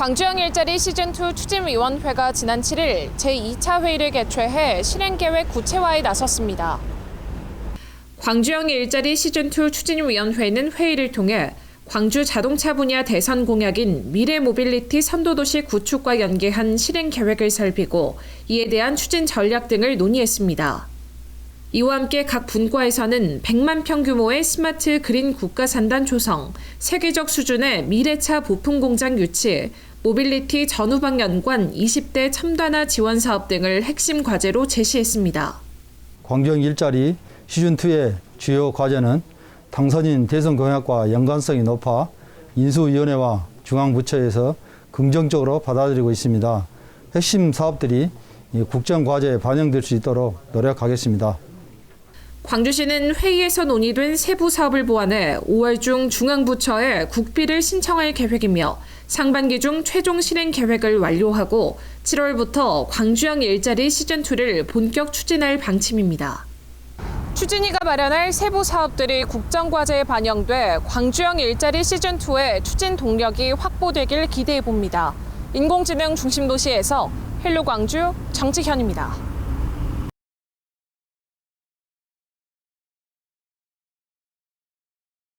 광주형 일자리 시즌2 추진위원회가 지난 7일 제2차 회의를 개최해 실행계획 구체화에 나섰습니다. 광주형 일자리 시즌2 추진위원회는 회의를 통해 광주 자동차 분야 대선 공약인 미래 모빌리티 선도도시 구축과 연계한 실행 계획을 살피고 이에 대한 추진 전략 등을 논의했습니다. 이와 함께 각 분과에서는 100만 평 규모의 스마트 그린 국가 산단 조성, 세계적 수준의 미래차 부품 공장 유치, 모빌리티 전후방 연관 20대 첨단화 지원 사업 등을 핵심 과제로 제시했습니다. 광주형 일자리 시즌2의 주요 과제는 당선인 대선 공약과 연관성이 높아 인수위원회와 중앙부처에서 긍정적으로 받아들이고 있습니다. 핵심 사업들이 이 국정과제에 반영될 수 있도록 노력하겠습니다. 광주시는 회의에서 논의된 세부 사업을 보완해 5월 중 중앙부처에 국비를 신청할 계획이며 상반기 중 최종 실행 계획을 완료하고 7월부터 광주형 일자리 시즌2를 본격 추진할 방침입니다. 추진위가 마련할 세부 사업들이 국정과제에 반영돼 광주형 일자리 시즌2의 추진 동력이 확보되길 기대해 봅니다. 인공지능 중심 도시에서 헬로 광주 정지현입니다.